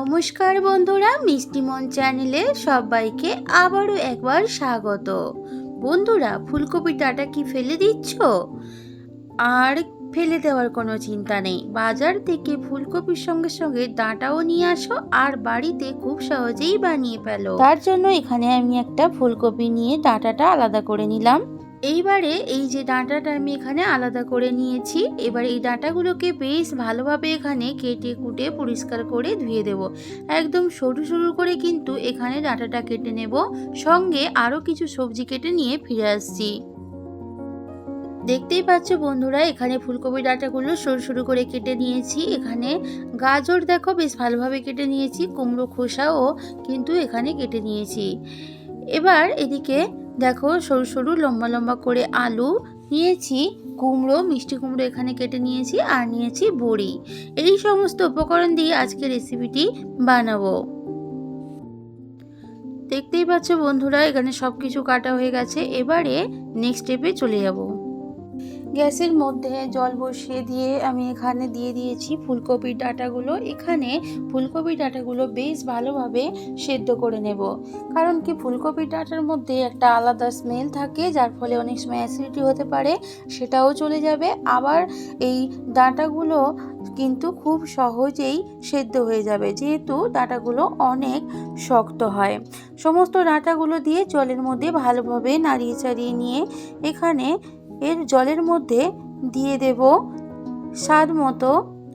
নমস্কার বন্ধুরা মিষ্টিমন চ্যানেলে সবাইকে আবারও একবার স্বাগত। বন্ধুরা ফুলকপি ডাটা কি ফেলে দিচ্ছ? আর ফেলে দেওয়ার কোনো চিন্তা নেই। বাজার থেকে ফুলকপির সঙ্গে সঙ্গে ডাঁটাও নিয়ে আসো আর বাড়িতে খুব সহজেই বানিয়ে ফেলো। তার জন্য এখানে আমি একটা ফুলকপি নিয়ে ডাঁটাটা আলাদা করে নিলাম। এইবারে এই যে ডাঁটাটা আমি এখানে আলাদা করে নিয়েছি, এবার এই ডাঁটাগুলোকে বেশ ভালোভাবে এখানে কেটে কুটে পরিষ্কার করে ধুয়ে দেব। একদম সরু সরু করে কিন্তু এখানে ডাঁটাটা কেটে নেব। সঙ্গে আরও কিছু সবজি কেটে নিয়ে ফিরে আসছি। দেখতেই পাচ্ছ বন্ধুরা, এখানে ফুলকপি ডাঁটাগুলো সরু সরু করে কেটে নিয়েছি। এখানে গাজর দেখো বেশ ভালোভাবে কেটে নিয়েছি, কুমড়ো খোসাও কিন্তু এখানে কেটে নিয়েছি। এবার এদিকে দেখো সরু সরু লম্বা লম্বা করে আলু, নিয়েছি কুমড়ো, মিষ্টি কুমড়ো এখানে কেটে নিয়েছি আর নিয়েছি বড়ি। এই সমস্ত উপকরণ দিয়ে আজকে রেসিপিটি বানাবো। দেখতেই পাচ্ছ বন্ধুরা, এখানে সব কিছু কাটা হয়ে গেছে। এবারে নেক্সট স্টেপে চলে যাব। গ্যাসের মধ্যে জল বসিয়ে দিয়ে আমি এখানে দিয়ে দিয়েছি ফুলকপির ডাটাগুলো। এখানে ফুলকপির ডাটাগুলো বেশ ভালোভাবে সেদ্ধ করে নেব। কারণ কি ফুলকপির ডাটার মধ্যে একটা আলাদা স্মেল থাকে, যার ফলে অনেক সময় অ্যাসিডিটি হতে পারে, সেটাও চলে যাবে। আবার এই ডাঁটাগুলো কিন্তু খুব সহজেই সেদ্ধ হয়ে যাবে, যেহেতু ডাটাগুলো অনেক শক্ত হয়। সমস্ত ডাটাগুলো দিয়ে জলের মধ্যে ভালোভাবে নাড়িয়ে চাড়িয়ে নিয়ে এখানে এর জলের মধ্যে দিয়ে দেব স্বাদ মতো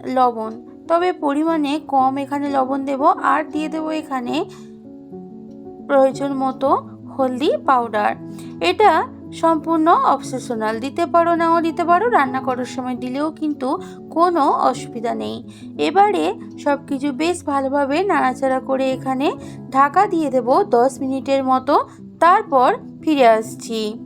লবণ। তবে পরিমাণে কম এখানে লবণ দেব আর দিয়ে দেব এখানে প্রয়োজন মতো হলদি পাউডার। এটা সম্পূর্ণ অবসেশনাল দিতে পারো নাও, দিতে পারো, রান্না করার সময় দিলেও কিন্তু কোনো অসুবিধা নেই। এবারে সব কিছু বেশ ভালোভাবে নাড়াচাড়া করে এখানে ঢাকা দিয়ে দেব দশ মিনিটের মতো। তারপর ফিরে আসছি।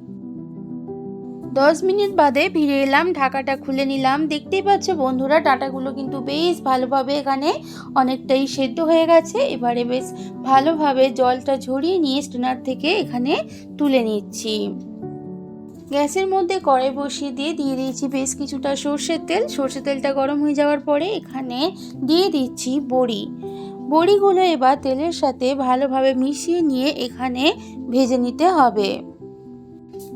দশ মিনিট বাদে ফিরে এলাম, ঢাকাটা খুলে নিলাম। দেখতেই পাচ্ছ বন্ধুরা, ডাটাগুলো কিন্তু বেশ ভালোভাবে এখানে অনেকটাই সেদ্ধ হয়ে গেছে। এবারে বেশ ভালোভাবে জলটা ঝরিয়ে নিয়ে স্টেনার থেকে এখানে তুলে নিচ্ছি। গ্যাসের মধ্যে কড়াই বসিয়ে দিয়ে দিয়ে দিয়েছি বেশ কিছুটা সর্ষের তেল। সর্ষের তেলটা গরম হয়ে যাওয়ার পরে এখানে দিয়ে দিচ্ছি বড়ি। বড়িগুলো এবার তেলের সাথে ভালোভাবে মিশিয়ে নিয়ে এখানে ভেজে নিতে হবে।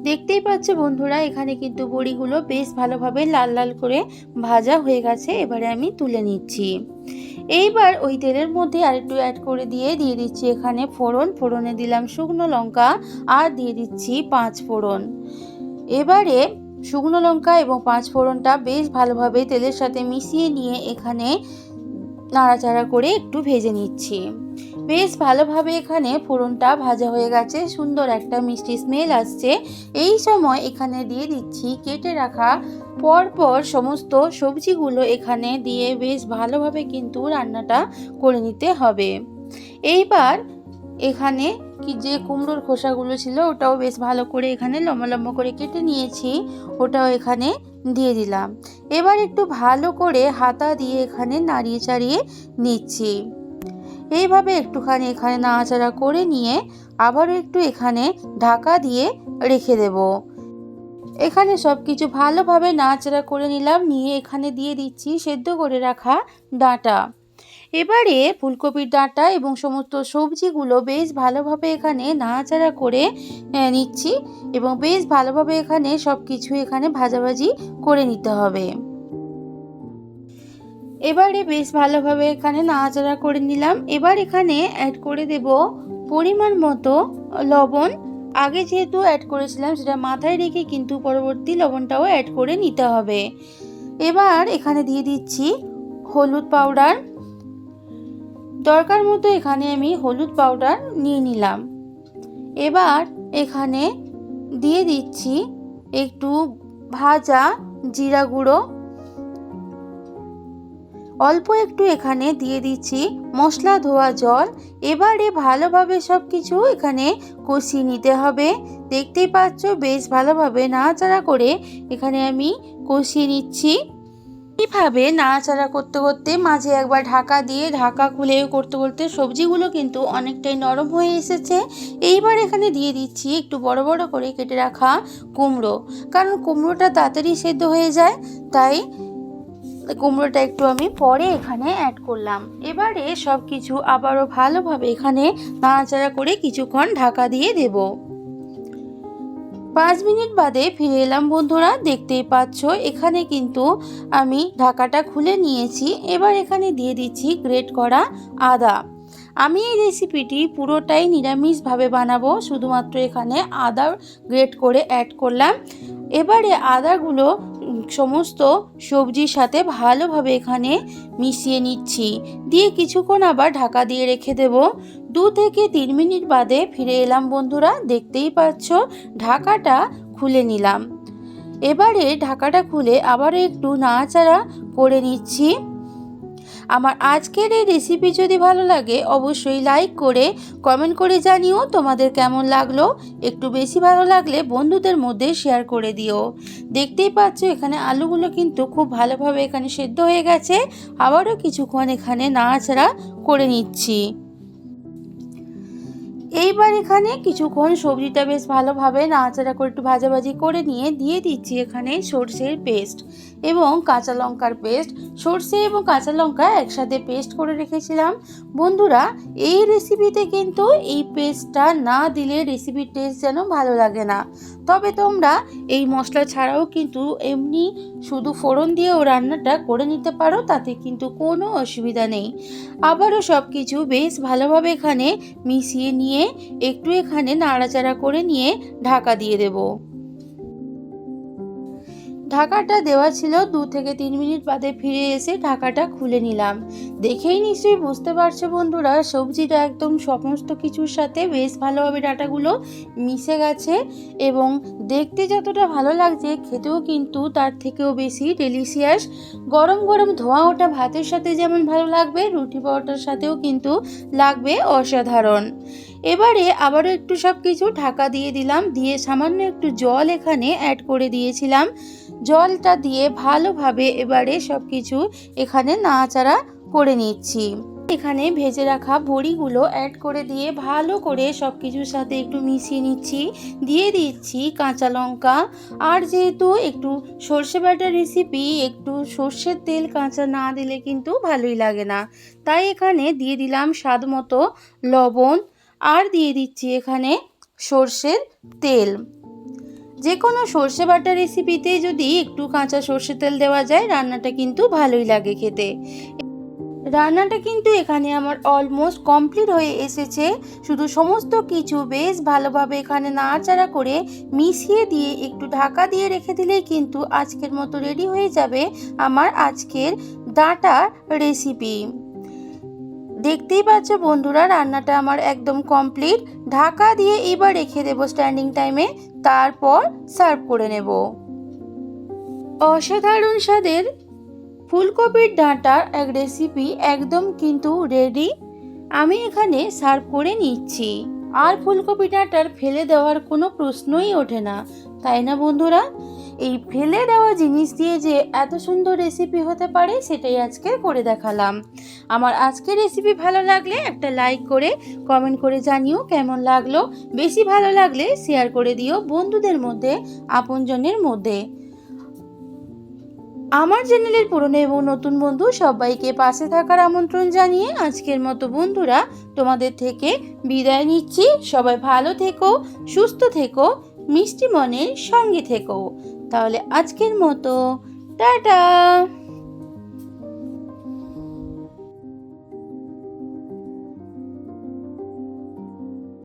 দেখতেই পাচ্ছ বন্ধুরা, এখানে কিন্তু বড়িগুলো বেশ ভালোভাবে লাল লাল করে ভাজা হয়ে গেছে, এবারে আমি তুলে নিচ্ছি। এইবার ওই তেলের মধ্যে আরেকটু অ্যাড করে দিয়ে দিয়ে দিচ্ছি এখানে ফোড়ন, ফোড়নে দিলাম শুকনো লঙ্কা আর দিয়ে দিচ্ছি পাঁচ ফোড়ন। এবারে শুকনো লঙ্কা এবং পাঁচ ফোড়নটা বেশ ভালোভাবে তেলের সাথে মিশিয়ে নিয়ে এখানে নাড়াচাড়া করে একটু ভেজে নিচ্ছি। বেশ ভালোভাবে এখানে ফোড়নটা ভাজা হয়ে গেছে। সুন্দর একটা মিষ্টি স্মেল আসছে। এই সময় এখানে দিয়ে দিচ্ছি কেটে রাখা পরপর সমস্ত সবজিগুলো এখানে দিয়ে বেশ ভালোভাবে কিন্তু রান্নাটা করে নিতে হবে। এইবার এখানে কি যে কুমড়োর খোসাগুলো ছিল ওটাও বেশ ভালো করে এখানে লম্বা লম্বা করে কেটে নিয়েছি। ওটাও এখানে দিয়ে দিলাম। এবার একটু ভালো করে হাতা দিয়ে এখানে নাড়িয়ে চাড়িয়ে নিচ্ছি। এইভাবে একটুখানি এখানে নাড়াচাড়া করে নিয়ে আবারও একটু এখানে ঢাকা দিয়ে রেখে দেব। এখানে সব কিছু ভালোভাবে নাড়াচাড়া করে নিলাম, নিয়ে এখানে দিয়ে দিচ্ছি সেদ্ধ করে রাখা ডাঁটা। এবারে ফুলকপির ডাঁটা এবং সমস্ত সবজিগুলো বেশ ভালোভাবে এখানে নাড়াচাড়া করে নিচ্ছি এবং বেশ ভালোভাবে এখানে সব কিছু এখানে ভাজাভাজি করে নিতে হবে। এবারে বেশ ভালোভাবে এখানে নাড়াচাড়া করে নিলাম। এবার এখানে অ্যাড করে দেব পরিমাণ মতো লবণ। আগে যেহেতু অ্যাড করেছিলাম, সেটা মাথায় রেখে কিন্তু পরবর্তী লবণটাও অ্যাড করে নিতে হবে। এবার এখানে দিয়ে দিচ্ছি হলুদ পাউডার দরকার মতো এখানে আমি হলুদ পাউডার নিয়ে নিলাম। এবার এখানে দিয়ে দিচ্ছি একটু ভাজা জিরা গুঁড়ো। অল্প একটু এখানে দিয়ে দিচ্ছি মশলা, ধোয়া জল। এবারে ভালোভাবে সব কিছু এখানে কষিয়ে নিতে হবে। দেখতেই পাচ্ছ, বেশ ভালোভাবে নাড়াচাড়া করে এখানে আমি কষিয়ে নিচ্ছি। এইভাবে নাড়াচাড়া করতে করতে মাঝে একবার ঢাকা দিয়ে ঢাকা খুলে করতে করতে সবজিগুলো কিন্তু অনেকটাই নরম হয়ে এসেছে। এইবার এখানে দিয়ে দিচ্ছি একটু বড় বড় করে কেটে রাখা কুমড়ো। কারণ কুমড়োটা তাড়াতাড়ি সেদ্ধ হয়ে যায়, তাই কুমড়োটা একটু আমি পরে এখানে অ্যাড করলাম। এবারে সব কিছু আবারও ভালোভাবে এখানে নাড়াচাড়া করে কিছুক্ষণ ঢাকা দিয়ে দেব। পাঁচ মিনিট বাদে ফিরে এলাম বন্ধুরা, দেখতেই পাচ্ছ এখানে কিন্তু আমি ঢাকাটা খুলে নিয়েছি। এবার এখানে দিয়ে দিচ্ছি গ্রেট করা আদা। আমি এই রেসিপিটি পুরোটাই নিরামিষভাবে বানাবো, শুধুমাত্র এখানে আদা গ্রেট করে অ্যাড করলাম। এবারে আদাগুলো সমস্ত সবজির সাথে ভালোভাবে এখানে মিশিয়ে নিচ্ছি। দিয়ে কিছুক্ষণ আবার ঢাকা দিয়ে রেখে দেব। দু থেকে তিন মিনিট বাদে ফিরে এলাম বন্ধুরা, দেখতেই পাচ্ছ ঢাকাটা খুলে নিলাম। এবারে ঢাকাটা খুলে আবার একটু নাড়াচাড়া করে নিচ্ছি। আমার আজকের এই রেসিপি যদি ভালো লাগে, অবশ্যই লাইক করে কমেন্ট করে জানিও তোমাদের কেমন লাগল। একটু বেশি ভালো লাগলে বন্ধুদের মধ্যে শেয়ার করে দিও। দেখতেই পাচ্ছ এখানে আলুগুলো কিন্তু খুব ভালোভাবে এখানে সেদ্ধ হয়ে গেছে। আবারও কিছুক্ষণ এখানে নাড়াচাড়া করে নিচ্ছি। এইবার এখানে কিছুক্ষণ সবজিটা বেশ ভালোভাবে নাড়াচাড়া করে একটু ভাজাভাজি করে নিয়ে, দিয়ে দিচ্ছি এখানে সর্ষের পেস্ট এবং কাঁচা লঙ্কার পেস্ট, সর্ষে এবং কাঁচা লঙ্কা একসাথে পেস্ট করে রেখেছিলাম। বন্ধুরা, এই রেসিপিতে কিন্তু এই পেস্টটা না দিলে রেসিপির টেস্ট যেন ভালো লাগে না। তবে তোমরা এই মশলা ছাড়াও কিন্তু এমনি শুধু ফোড়ন দিয়েও রান্নাটা করে নিতে পারো, তাতে কিন্তু কোনো অসুবিধা নেই। আবারও সব কিছু বেশ ভালোভাবে এখানে মিশিয়ে নিয়ে একটু এখানে নাড়াচাড়া করে নিয়ে ঢাকা দিয়ে দেবো। ঢাকাটা দেওয়া ছিল দু থেকে তিন মিনিট বাদে ফিরে এসে ঢাকাটা খুলে নিলাম। দেখেই নিশ্চয়ই বুঝতে পারছ বন্ধুরা সবজিটা একদম সমস্ত কিছুর সাথে বেশ ভালোভাবে ডাটাগুলো মিশে গেছে এবং দেখতে যতটা ভালো লাগছে খেতেও কিন্তু তার থেকেও বেশি ডেলিশিয়াস গরম গরম ধোঁয়া ওটা ভাতের সাথে যেমন ভালো লাগবে, রুটি পরোটার সাথেও কিন্তু লাগবে অসাধারণ। এবারে আবারও একটু সব কিছু ঢাকা দিয়ে দিলাম, দিয়ে সামান্য একটু জল এখানে অ্যাড করে দিয়েছিলাম। জলটা দিয়ে ভালোভাবে এবারে সব কিছু এখানে নাড়াচাড়া করে নিচ্ছি। এখানে ভেজে রাখা বড়িগুলো অ্যাড করে দিয়ে ভালো করে সব কিছুর সাথে একটু মিশিয়ে নিচ্ছি। দিয়ে দিচ্ছি কাঁচা লঙ্কা। আর যেহেতু একটু সর্ষে বাটার রেসিপি একটু সর্ষের তেল কাঁচা না দিলে কিন্তু ভালোই লাগে না। তাই এখানে দিয়ে দিলাম স্বাদ মতো লবণ। আর দিয়ে দিচ্ছি এখানে সর্ষের তেল। যে কোনো সর্ষে বাটা রেসিপিতে যদি একটু কাঁচা সর্ষে তেল দেওয়া যায়, রান্নাটা কিন্তু ভালোই লাগে খেতে। রান্নাটা কিন্তু এখানে আমার অলমোস্ট কমপ্লিট হয়ে এসেছে। শুধু সমস্ত কিছু বেশ ভালোভাবে এখানে নাড়াচাড়া করে মিশিয়ে দিয়ে একটু ঢাকা দিয়ে রেখে দিলেই কিন্তু আজকের মতো রেডি হয়ে যাবে আমার আজকের ডাটা রেসিপি দেখতেই পাচ্ছ বন্ধুরা, রান্নাটা আমার একদম কমপ্লিট ঢাকা দিয়ে এবার রেখে দেবো স্ট্যান্ডিং টাইমে তারপর সার্ভ করে নেব। অসাধারণ স্বাদের ফুলকপির ডাঁটার এক রেসিপি একদম কিন্তু রেডি আমি এখানে সার্ভ করে নিচ্ছি। আর ফুলকপি ডাঁটার ফেলে দেওয়ার কোনো প্রশ্নই ওঠে না, তাই না বন্ধুরা? এই ফেলে দেওয়া জিনিস দিয়ে যে এত সুন্দর রেসিপি হতে পারে সেটাই আজকে করে দেখালাম। আমার আজকের রেসিপি ভালো লাগলে একটা লাইক করে কমেন্ট করে জানিও কেমন লাগল। বেশি ভালো লাগলে শেয়ার করে দিও বন্ধুদের মধ্যে, আপনজনের মধ্যে। আমার চ্যানেলের পুরনো এবং নতুন বন্ধু সবাইকে পাশে থাকার আমন্ত্রণ জানিয়ে আজকের মতো বন্ধুরা তোমাদের থেকে বিদায় নিচ্ছি। সবাই ভালো থেকো, সুস্থ থেকো, মিষ্টি মনের সঙ্গে থেকো। তাহলে আজকের মতো, টাটা!